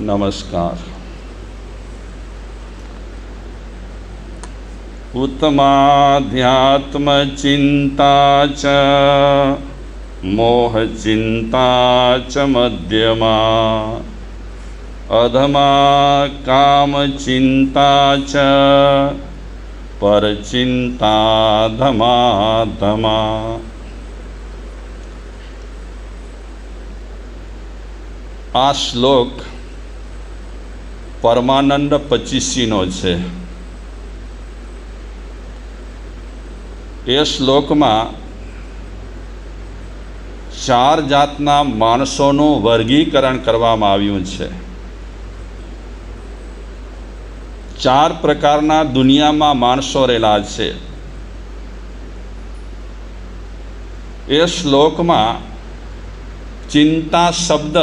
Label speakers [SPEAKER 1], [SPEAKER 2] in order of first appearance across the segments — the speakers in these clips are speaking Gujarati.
[SPEAKER 1] નમસ્કાર. ઉત્તમાધ્યાત્મચિંતા ચ મોહચિંતા ચ મધ્યમા. અધમા કામચિંતા ચ પરચિંતા ધમાધમા ધમા આ શ્લોક પરમાનંદ પચીસીનો છે. એ શ્લોકમાં ચાર જાતના માણસોનું વર્ગીકરણ કરવામાં આવ્યું છે. ચાર પ્રકારના દુનિયામાં માણસો રહેલા છે. એ શ્લોકમાં ચિંતા શબ્દ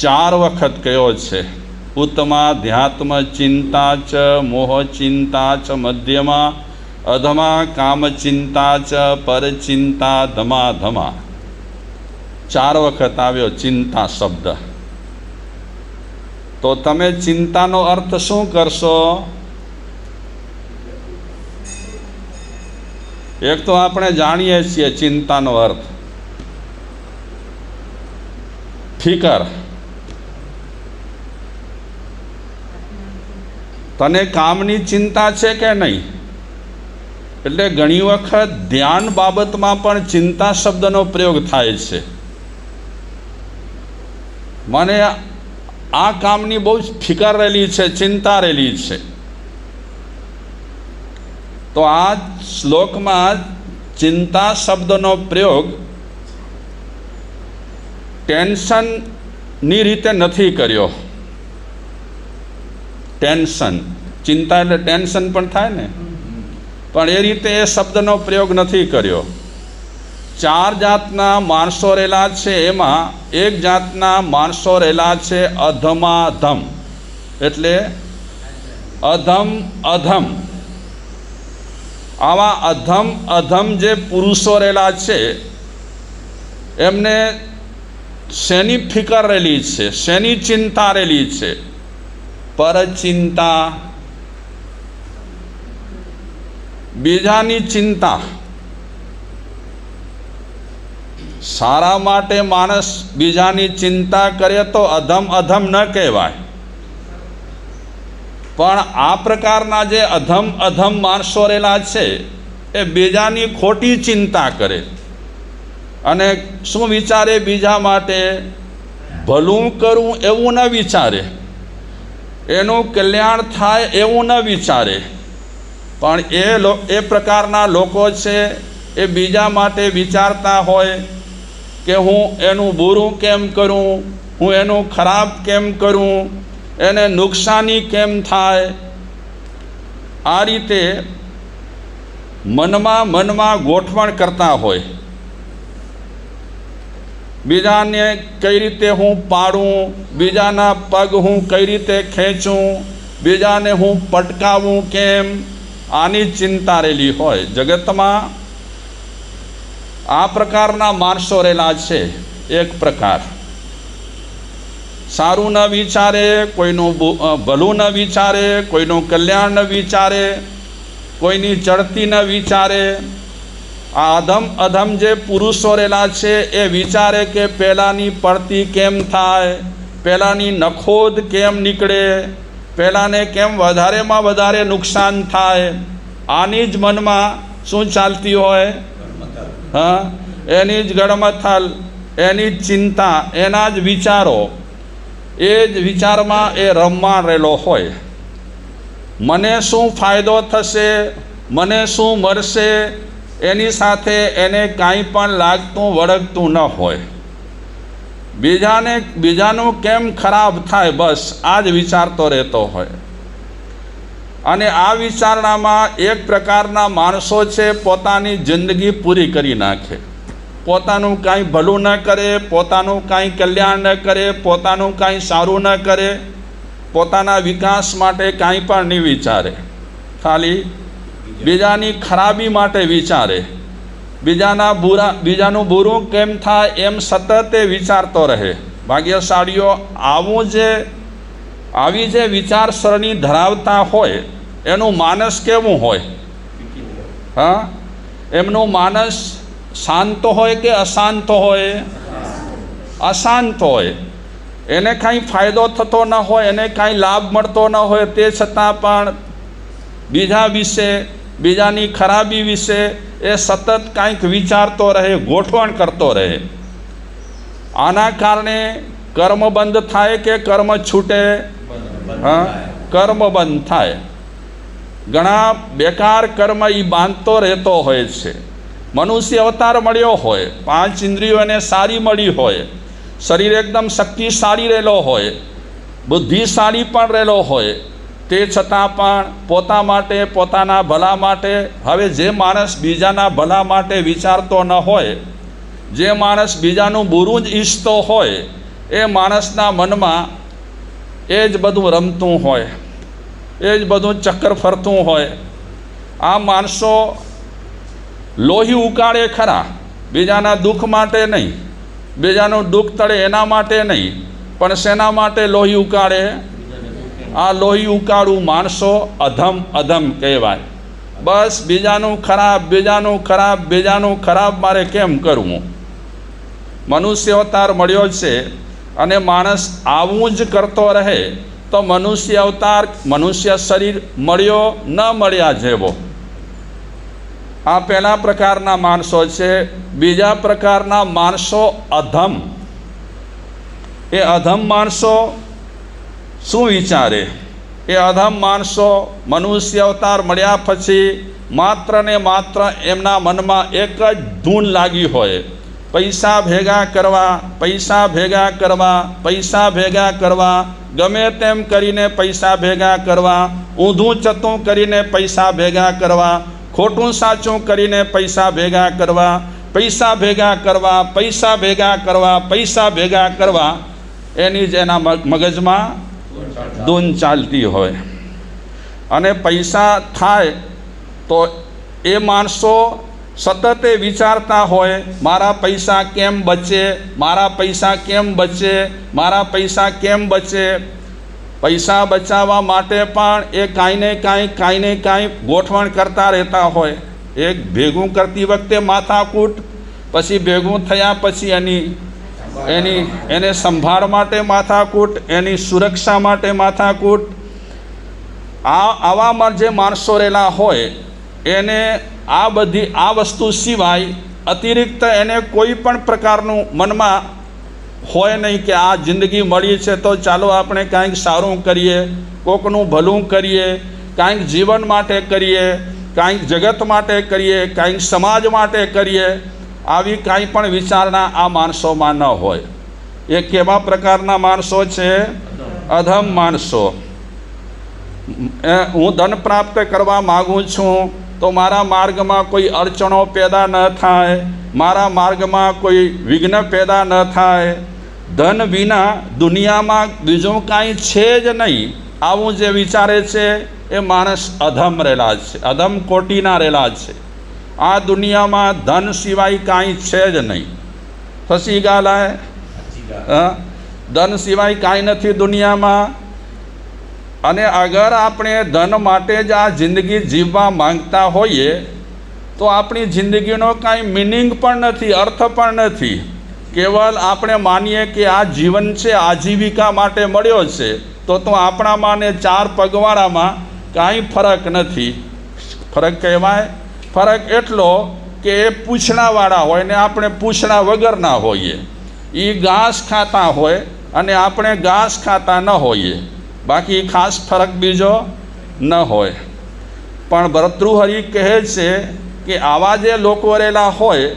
[SPEAKER 1] ચાર વખત કયો છે? ઉત્તમા, ધ્યાત્મ, ચિંતા ચ, મોહ, ચિંતા ચ, મધ્યમાં, અધમા, કામ ચિંતા ચ પરચિંતા ધમા. ચાર વખત આવ્યો ચિંતા શબ્દ. તો તમે ચિંતાનો અર્થ શું કરશો? એક તો આપણે જાણીએ છીએ ચિંતાનો અર્થ. ફિકર. તને કામની ચિંતા છે કે નહીં? એટલે ઘણી વખત ધ્યાન બાબતમાં પણ ચિંતા શબ્દનો પ્રયોગ થાય છે. મને આ કામની બહુ જ ફિકર રહેલી છે, ચિંતા રહેલી છે. તો આ શ્લોકમાં ચિંતા શબ્દનો પ્રયોગ ટેન્શનની રીતે નથી કર્યો. ટેન્શન. ચિંતા એટલે ટેન્શન પણ થાય ને? પણ એ રીતે એ શબ્દનો પ્રયોગ નથી કર્યો. ચાર જાતના માણસો રહેલા છે એમાં એક જાતના માણસો રહેલા છે અધમાધમ. એટલે અધમ અધમ. આવા અધમ અધમ જે પુરુષો રહેલા છે, એમને શેની ફિકર રહેલી છે? શેની ચિંતા રહેલી છે? પરચિંતા. બીજાની ચિંતા. સારા માટે માણસ બીજાની ચિંતા કરે તો અધમ અધમ ન કહેવાય. પણ આ પ્રકારના જે અધમ અધમ માણસો રહેલા છે, એ બીજાની ખોટી ચિંતા કરે. અને શું વિચારે બીજા માટે? ભલું કરવું એવું ન વિચારે. એનું કલ્યાણ થાય એવું ન વિચારે. પણ એ લો, એ પ્રકારના લોકો છે, એ બીજા માટે વિચારતા હોય કે હું એનું બુરું કેમ કરું, હું એનું ખરાબ કેમ કરું, એને નુકસાની કેમ થાય? આ રીતે મનમાં મનમાં ગોઠવણ કરતા હોય. બીજાને કઈ રીતે હું પાડું, બીજાના પગ હું કઈ રીતે ખેંચું, બીજાને હું પટકાવું કેમ? આની ચિંતા રહેલી હોય. જગતમાં આ પ્રકારના માણસો રહેલા છે, એક પ્રકાર. સારું ન વિચારે, કોઈનું ભલું ન વિચારે, કોઈનું કલ્યાણ ન વિચારે, કોઈની ચડતી ન વિચારે આ અધમ અધમ જે પુરુષો રહેલા છે, એ વિચારે કે પહેલાંની પડતી કેમ થાય? પહેલાંની નખોદ કેમ નીકળે? પહેલાંને કેમ વધારેમાં વધારે નુકસાન થાય? આની જ મનમાં શું ચાલતી હોય? હા, એની જ ગડમથલ એની જ ચિંતા, એના જ વિચારો. એ જ વિચારમાં એ રમવા રહેલો હોય. મને શું ફાયદો થશે? મને શું મળશે? એની સાથે એને કાંઈ પણ લાગતું, વળગતું ન હોય. બીજાને, બીજાનું કેમ ખરાબ થાય બસ, આ જ વિચારતો રહેતો હોય. અને આ વિચારણામાં એક પ્રકારના માણસો છે, પોતાની જિંદગી પૂરી કરી નાખે. પોતાનું કાંઈ ભલું ન કરે, પોતાનું કાંઈ કલ્યાણ ન કરે, પોતાનું કાંઈ સારું ન કરે, પોતાના વિકાસ માટે કાંઈ પણ નહીં વિચારે. ખાલી બીજાની ખરાબી માટે વિચારે. બીજાના બુરા, બીજાનું બુરું કેમ થાય એમ સતત એ વિચારતો રહે. ભાગ્યશાળીઓ આવું જે, આવી જે વિચારસરણી ધરાવતા હોય, એનું માનસ કેવું હોય? હા? એમનું માનસ શાંત હોય કે અશાંત હોય? અશાંત હોય. એને કાંઈ ફાયદો થતો ન હોય, એને કાંઈ લાભ મળતો ન હોય, તે છતાં પણ બીજા વિશે, બીજાની ખરાબી વિશે એ સતત કાંઈક વિચારતો રહે, ગોઠવણ કરતો રહે. આના કારણે કર્મ બંધ થાય કે કર્મ છૂટે? હા, કર્મ બંધ થાય. ઘણા બેકાર કર્મ એ બાંધતો રહેતો હોય છે. મનુષ્ય અવતાર મળ્યો હોય, પાંચ ઇન્દ્રિયોને સારી મળી હોય, શરીર એકદમ શક્તિશાળી રહેલો હોય, બુદ્ધિશાળી પણ રહેલો હોય તે છતાં પણ પોતા માટે, પોતાના ભલા માટે, હવે જે માણસ બીજાના ભલા માટે વિચારતો ન હોય, જે માણસ બીજાનું બુરું જ ઈચ્છતો હોય, એ માણસના મનમાં એ જ બધું રમતું હોય, એ જ બધું ચક્કર ફરતું હોય. આ માણસો લોહી ઉકાળે ખરા, બીજાના દુઃખ માટે નહીં, બીજાનું દુઃખ તળે એના માટે નહીં, પણ શેના માટે લોહી ઉકાળે? આ લોહી ઉકાળું માણસો અધમ અધમ કહેવાય. બસ બીજાનું ખરાબ બીજાનું ખરાબ બીજાનું ખરાબ મારે કેમ કરવું? મનુષ્ય અવતાર મળ્યો છે અને માણસ આવું જ કરતો રહે તો મનુષ્ય અવતાર મનુષ્ય શરીર મળ્યો ન મળ્યા જેવો. આ પહેલા પ્રકારના માણસો છે, બીજા પ્રકારના માણસો અધમ. એ અધમ માણસો શું વિચારે? એ અધમ માણસો મનુષ્ય અવતાર મળ્યા પછી માત્ર ને માત્ર એમના મનમાં એક જ ધૂન લાગી હોય. પૈસા ભેગા કરવા, પૈસા ભેગા કરવા, પૈસા ભેગા કરવા, ગમે તેમ કરીને પૈસા ભેગા કરવા, ઊંધું ચતું કરીને પૈસા ભેગા કરવા, ખોટું સાચું કરીને પૈસા ભેગા કરવા, પૈસા ભેગા કરવા, પૈસા ભેગા કરવા, પૈસા ભેગા કરવા, એની જ એના મગ- મગજમાં ધૂન ચાલતી હોય. અને પૈસા થાય તો એ માણસો સતત વિચારતા હોય, મારા પૈસા કેમ બચે, મારા પૈસા કેમ બચે, મારા પૈસા કેમ બચે. પૈસા બચાવવા માટે પણ એ કાંઈ ને કાંઈ કાંઈ ને કાંઈ ગોઠવણ કરતા રહેતા હોય. એક ભેગું કરતી વખતે માથાકૂટ, પછી ભેગું થયા પછી એની એની, એને સંભાળ માટે માથાકૂટ, એની સુરક્ષા માટે માથાકૂટ. આ, આવામાં જે માણસો રહેલા હોય, એને આ બધી, આ વસ્તુ સિવાય અતિરિક્ત એને કોઈ પણ પ્રકારનું મનમાં હોય નહીં કે આ જિંદગી મળી છે તો ચાલો આપણે કાંઈક સારું કરીએ, કોકનું ભલું કરીએ, કાંઈક જીવન માટે કરીએ, કાંઈક જગત માટે કરીએ, કાંઈક સમાજ માટે કરીએ. આવી કાંઈ પણ વિચારણા આ માણસોમાં ન હોય. એ કેવા પ્રકારના માણસો છે? અધમ માણસો. હું ધન પ્રાપ્ત કરવા માગું છું તો મારા માર્ગમાં કોઈ અડચણો પેદા ન થાય, મારા માર્ગમાં કોઈ વિઘ્ન પેદા ન થાય. ધન વિના દુનિયામાં બીજું કાંઈ છે જ નહીં. આવું જે વિચારે છે, એ માણસ અધમ રહેલા છે, અધમ કોટીના રહેલા છે. આ દુનિયામાં ધન સિવાય કાંઈ છે જ નહીં. ફસી ગાલાય આ ધન સિવાય કાંઈ નથી દુનિયામાં. અને અગર આપણે ધન માટે જ આ જિંદગી જીવવા માંગતા હોઈએ તો આપણી જિંદગીનો કાંઈ મિનિંગ પણ નથી અર્થ પણ નથી. કેવલ આપણે માનીએ કે આ જીવન છે આજીવિકા માટે મળ્યો છે તો તો આપણામાં ને ચાર પગવાળામાં કાંઈ ફરક નથી. ફરક કહેવાય? ફરક એટલો કે એ પૂછણાવાળા હોય ને આપણે પૂછણા વગરના હોઈએ. એ ઘાસ ખાતા હોય અને આપણે ઘાસ ખાતા ન હોઈએ. બાકી ખાસ ફરક બીજો ન હોય. પણ ભરતૃહરિ કહે છે કે આવા જે લોકો રહેલા હોય,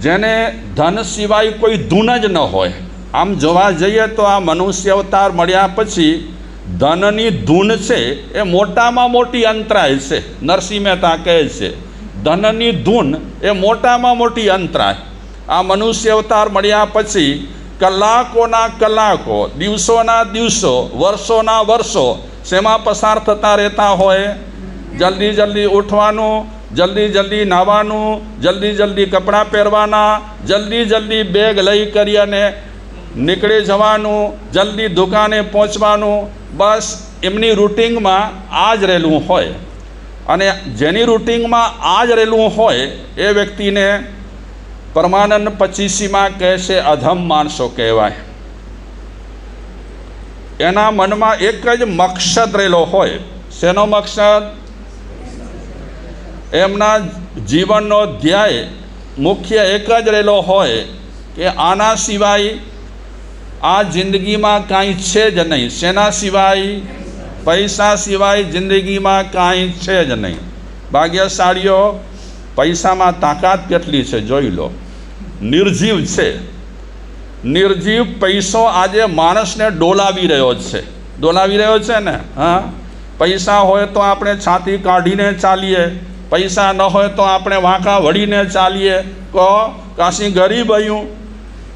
[SPEAKER 1] જેને ધન સિવાય કોઈ ધૂન જ ન હોય. આમ જોવા જઈએ તો આ મનુષ્ય અવતાર મળ્યા પછી ધનની ધૂન છે એ મોટામાં મોટી અંતરાય છે. નરસિંહ મહેતા કહે છે, ધનની ધૂન એ મોટામાં મોટી અંતરાય. આ મનુષ્ય અવતાર મળ્યા પછી કલાકોના કલાકો, દિવસોના દિવસો, વર્ષોના વર્ષો શેમાં પસાર થતા રહેતા હોય? જલ્દી જલ્દી ઉઠવાનું, જલ્દી જલ્દી નાહવાનું જલ્દી જલ્દી કપડાં પહેરવાના, જલ્દી જલ્દી બેગ લઈ કરી અને નીકળી જવાનું, જલ્દી દુકાને પહોંચવાનું બસ એમની રૂટિંગમાં આ જ રહેલું હોય. અને જેની રૂટિંગમાં આ જ રહેલું હોય, એ વ્યક્તિને પરમાનંદ પચીસીમાં કહેશે અધમ માણસો કહેવાય. એના મનમાં એક જ મકસદ રહેલો હોય. શેનો મકસદ? એમના જીવનનો ધ્યેય મુખ્ય એક જ રહેલો હોય કે આના સિવાય આ જિંદગીમાં કાંઈ છે જ નહીં. શેના સિવાય? પૈસા સિવાય જિંદગીમાં કાંઈ છે જ નહીં. ભાગ્યશાળીઓ, પૈસામાં તાકાત કેટલી છે જોઈ લો. નિર્જીવ છે. નિર્જીવ પૈસો આજે માણસને ડોલાવી રહ્યો છે. ડોલાવી રહ્યો છે ને? હા? પૈસા હોય તો આપણે છાતી કાઢીને ચાલીએ. પૈસા ન હોય તો આપણે વાંકા વળીને ચાલીએ. કહો, કાશી ગરીબ હયું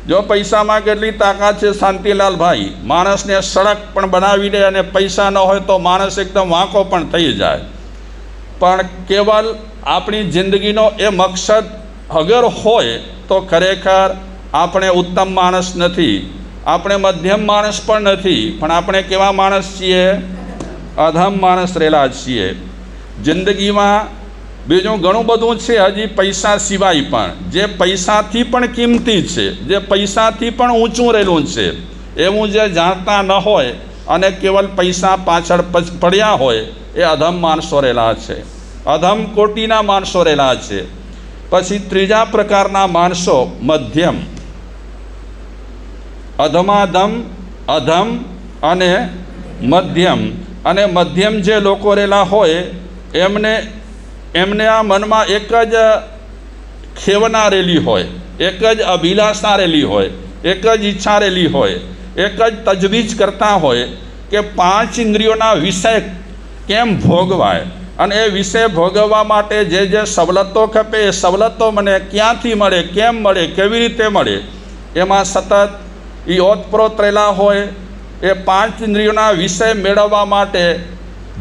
[SPEAKER 1] જો પૈસામાં કેટલી તાકાત છે, શાંતિલાલભાઈ? માણસને સડક પણ બનાવી દે અને પૈસા ન હોય તો માણસ એકદમ વાંકો પણ થઈ જાય. પણ કેવલ આપણી જિંદગીનો એ મકસદ અગર હોય તો ખરેખર આપણે ઉત્તમ માણસ નથી. આપણે મધ્યમ માણસ પણ નથી. પણ આપણે કેવા માણસ છીએ? અધમ માણસ રહેલા છીએ. જિંદગીમાં બીજું ઘણું બધું છે હજી પૈસા સિવાય પણ. જે પૈસાથી પણ કિંમતી છે, જે પૈસાથી પણ ઊંચું રહેલું છે, એવું જે જાણતા ન હોય અને કેવલ પૈસા પાછળ પડ્યા હોય, એ અધમ માણસો રહેલા છે. અધમ કોટીના માણસો રહેલા છે. પછી ત્રીજા પ્રકારના માણસો મધ્યમ. અધમાધમ, અધમ અને મધ્યમ. અને મધ્યમ જે લોકો રહેલા હોય, એમને એમને આ મનમાં એક જ ખેવના રેલી હોય, એક જ અભિલાષા રેલી હોય, એક જ ઈચ્છા રેલી હોય, એક જ તજવીજ કરતા હોય કે પાંચ ઇન્દ્રિયોના વિષય કેમ ભોગવાય? અને એ વિષય ભોગવવા માટે જે જે સવલતો ખપે, એ સવલતો મને ક્યાંથી મળે, કેમ મળે, કેવી રીતે મળે, એમાં સતત એ ઓતપ્રોત રહેલા હોય, એ પાંચ ઇન્દ્રિયોના વિષય મેળવવા માટે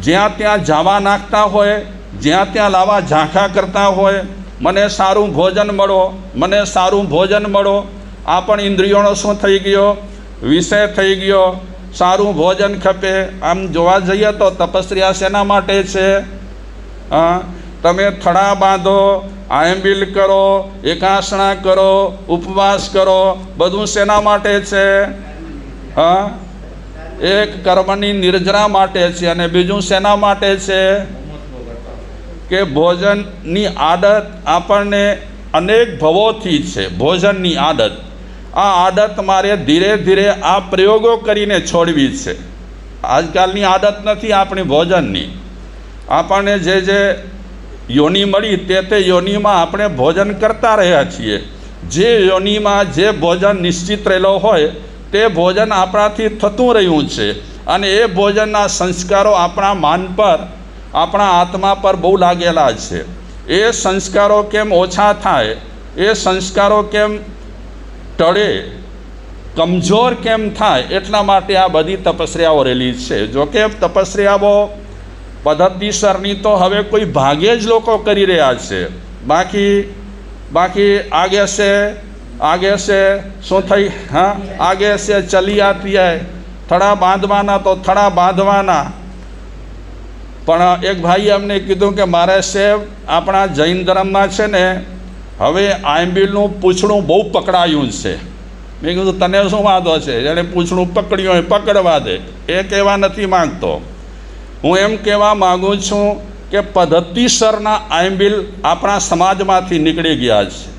[SPEAKER 1] જ્યાં ત્યાં જાવા નાખતા હોય જ્યાં ત્યાં લાવા ઝાંખા કરતા હોય, મને સારું ભોજન મળો, મને સારું ભોજન મળો. આ પણ ઇન્દ્રિયોનો શું થઈ ગયો? વિષય થઈ ગયો. સારું ભોજન ખપે. આમ જોવા જઈએ તો તપસ્યા શેના માટે છે? હા તમે થડા બાંધો, આયંબિલ કરો, એકાસણા કરો, ઉપવાસ કરો, બધું શેના માટે છે? હા એક કર્મની નિર્જરા માટે છે અને બીજું શેના માટે છે? કે ભોજનની આદત આપણને અનેક ભવોથી છે, ભોજનની આદત. આ આદત મારે ધીરે ધીરે આ પ્રયોગો કરીને છોડવી છે. આજકાલની આદત નથી આપણી ભોજનની. આપણને જે જે યોની મળી તે તે યોનીમાં આપણે ભોજન કરતા રહ્યા છીએ. જે યોનીમાં જે ભોજન નિશ્ચિત રહેલો હોય તે ભોજન આપણાથી થતું રહ્યું છે અને એ ભોજનના સંસ્કારો આપણા માન પર આપણા આત્મા પર બહુ લાગેલા છે. એ સંસ્કારો કેમ ઓછા થાય? એ સંસ્કારો કેમ ટળે? કમજોર કેમ થાય? એટલા માટે આ બધી તપસ્યાઓ રહેલી છે. જોકે તપસ્યાઓ પદ્ધતિસરની તો હવે કોઈ ભાગે જ લોકો કરી રહ્યા છે. બાકી બાકી આગે છે આગે છે શું થઈ? હા? આગે છે ચલી આતી થડા બાંધવાના તો થડા બાંધવાના. પણ એક ભાઈએ અમને કીધું કે, મારે સાહેબ, આપણા જૈન ધર્મમાં છે ને, હવે આંબીલનું પૂછડું બહુ પકડાયું છે. મેં કીધું, તને શું વાંધો છે? જેણે પૂછડું પકડ્યું હોય, પકડવા દે. એ કહેવા નથી માગતો. હું એમ કહેવા માગું છું કે, પદ્ધતિસરના આંબીલ આપણા સમાજમાંથી નીકળી ગયા છે.